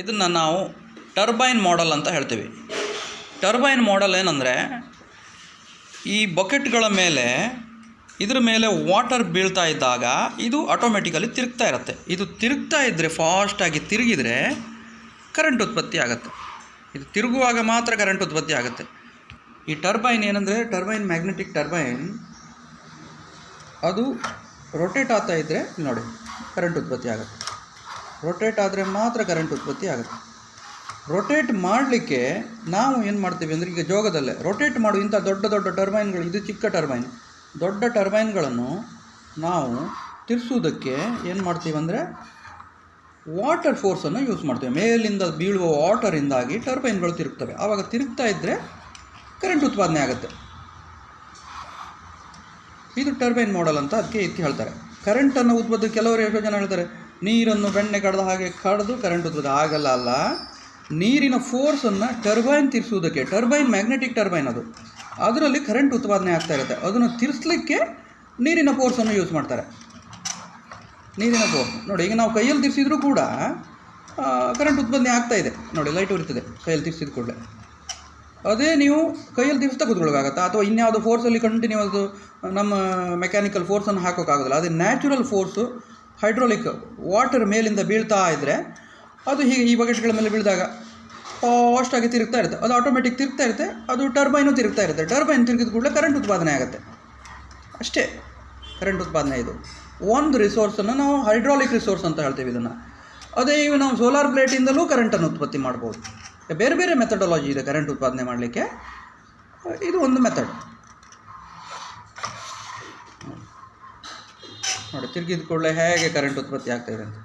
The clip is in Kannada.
ಇದನ್ನು ನಾವು ಟರ್ಬೈನ್ ಮಾಡೆಲ್ ಅಂತ ಹೇಳ್ತೀವಿ. ಟರ್ಬೈನ್ ಮಾಡೆಲ್ ಏನಂದರೆ ಈ ಬಕೆಟ್ಗಳ ಮೇಲೆ ಇದ್ರ ಮೇಲೆ ವಾಟರ್ ಬೀಳ್ತಾ ಇದ್ದಾಗ ಇದು ಆಟೋಮೆಟಿಕಲಿ ತಿರುಗ್ತಾ ಇರುತ್ತೆ. ಇದು ತಿರುಗ್ತಾ ಇದ್ದರೆ ಫಾಸ್ಟಾಗಿ ತಿರುಗಿದರೆ ಕರೆಂಟ್ ಉತ್ಪತ್ತಿ ಆಗುತ್ತೆ. ಇದು ತಿರುಗುವಾಗ ಮಾತ್ರ ಕರೆಂಟ್ ಉತ್ಪತ್ತಿ ಆಗುತ್ತೆ. ಈ ಟರ್ಬೈನ್ ಏನಂದರೆ ಟರ್ಬೈನ್ ಮ್ಯಾಗ್ನೆಟಿಕ್ ಟರ್ಬೈನ್ ಅದು ರೊಟೇಟ್ ಆಗ್ತಾ ಇದ್ದರೆ ನೋಡಿ ಕರೆಂಟ್ ಉತ್ಪತ್ತಿ ಆಗುತ್ತೆ. ರೊಟೇಟ್ ಆದರೆ ಮಾತ್ರ ಕರೆಂಟ್ ಉತ್ಪತ್ತಿ ಆಗುತ್ತೆ. ರೊಟೇಟ್ ಮಾಡಲಿಕ್ಕೆ ನಾವು ಏನು ಮಾಡ್ತೀವಿ ಅಂದರೆ ಈಗ ಜೋಗದಲ್ಲೇ ರೊಟೇಟ್ ಮಾಡು, ಇಂಥ ದೊಡ್ಡ ದೊಡ್ಡ ಟರ್ಬೈನ್ಗಳು ಇದು ಚಿಕ್ಕ ಟರ್ಬೈನ್ ದೊಡ್ಡ ಟರ್ಬೈನ್ಗಳನ್ನು ನಾವು ತಿರ್ಸೋದಕ್ಕೆ ಏನು ಮಾಡ್ತೀವಿ ಅಂದರೆ ವಾಟರ್ ಫೋರ್ಸನ್ನು ಯೂಸ್ ಮಾಡ್ತೀವಿ. ಮೇಲಿಂದ ಬೀಳುವ ವಾಟರಿಂದಾಗಿ ಟರ್ಬೈನ್ಗಳು ತಿರುಗ್ತವೆ. ಆವಾಗ ತಿರುಗ್ತಾ ಇದ್ದರೆ ಕರೆಂಟ್ ಉತ್ಪಾದನೆ ಆಗುತ್ತೆ. ಇದು ಟರ್ಬೈನ್ ಮಾಡೆಲ್ ಅಂತ ಅದಕ್ಕೆ ಎತ್ತಿ ಹೇಳ್ತಾರೆ. ಕರೆಂಟನ್ನು ಉತ್ಪಾದ ಕೆಲವರು ಎಷ್ಟೋ ಜನ ಹೇಳ್ತಾರೆ. ನೀರನ್ನು ಬೆಣ್ಣೆ ಕಡ್ದ ಹಾಗೆ ಕಡ್ದು ಕರೆಂಟ್ ಉತ್ಪಾದ ಆಗಲ್ಲ ಅಲ್ಲ. ನೀರಿನ ಫೋರ್ಸನ್ನು ಟರ್ಬೈನ್ ತಿರ್ಸುವುದಕ್ಕೆ ಟರ್ಬೈನ್ ಮ್ಯಾಗ್ನೆಟಿಕ್ ಟರ್ಬೈನ್ ಅದು. ಅದರಲ್ಲಿ ಕರೆಂಟ್ ಉತ್ಪಾದನೆ ಆಗ್ತಾ ಇರುತ್ತೆ. ಅದನ್ನು ತಿರ್ಸ್ಲಿಕ್ಕೆ ನೀರಿನ ಫೋರ್ಸನ್ನು ಯೂಸ್ ಮಾಡ್ತಾರೆ. ನೀರಿನ ಫೋರ್ಸ್ ನೋಡಿ, ಈಗ ನಾವು ಕೈಯಲ್ಲಿ ತಿರ್ಸಿದ್ರೂ ಕೂಡ ಕರೆಂಟ್ ಉತ್ಪಾದನೆ ಆಗ್ತಾ ಇದೆ. ನೋಡಿ ಲೈಟ್ ಉರಿತದೆ ಕೈಯಲ್ಲಿ ತಿರ್ಸಿದ ಕೂಡಲೇ. ಅದೇ ನೀವು ಕೈಯಲ್ಲಿ ತಿರ್ಸ್ತಾ ಕೂತ್ಕೊಳ್ಳೋಕ್ಕಾಗತ್ತಾ? ಅಥವಾ ಇನ್ಯಾವುದೋ ಫೋರ್ಸಲ್ಲಿ ಕಂಟಿನ್ಯೂ ಅದು ನಮ್ಮ ಮೆಕ್ಯಾನಿಕಲ್ ಫೋರ್ಸನ್ನು ಹಾಕೋಕ್ಕಾಗೋದಿಲ್ಲ. ಅದೇ ನ್ಯಾಚುರಲ್ ಫೋರ್ಸು ಹೈಡ್ರೋಲಿಕ್ ವಾಟರ್ ಮೇಲಿಂದ ಬೀಳ್ತಾ ಇದ್ದರೆ ಅದು ಹೀಗೆ ಈ ಬಕೆಟ್ಗಳ ಮೇಲೆ ಬೀಳಿದಾಗ ಫಾಸ್ಟಾಗಿ ತಿರುಗ್ತಾ ಇರುತ್ತೆ. ಅದು ಆಟೋಮೆಟಿಕ್ ತಿರುಗ್ತಾ ಇರುತ್ತೆ. ಅದು ಟರ್ಬೈನು ತಿರುಗ್ತಾ ಇರುತ್ತೆ. ಟರ್ಬೈನ್ ತಿರುಗಿದ ಕೂಡಲೇ ಕರೆಂಟ್ ಉತ್ಪಾದನೆ ಆಗುತ್ತೆ. ಅಷ್ಟೇ. ಕರೆಂಟ್ ಉತ್ಪಾದನೆ ಇದು. ಒಂದು ರಿಸೋರ್ಸನ್ನು ನಾವು ಹೈಡ್ರಾಲಿಕ್ ರಿಸೋರ್ಸ್ ಅಂತ ಹೇಳ್ತೀವಿ ಇದನ್ನು. ಅದೇ ಈಗ ನಾವು ಸೋಲಾರ್ ಪ್ಲೇಟಿಂದಲೂ ಕರೆಂಟನ್ನು ಉತ್ಪತ್ತಿ ಮಾಡ್ಬೋದು. ಬೇರೆ ಬೇರೆ ಮೆಥಡಾಲಜಿ ಇದೆ ಕರೆಂಟ್ ಉತ್ಪಾದನೆ ಮಾಡಲಿಕ್ಕೆ. ಇದು ಒಂದು ಮೆಥಡ್ ನೋಡಿ ತಿರುಗಿದ ಕೂಡಲೇ ಹೇಗೆ ಕರೆಂಟ್ ಉತ್ಪತ್ತಿ ಆಗ್ತಾಯಿದೆ ಅಂತ.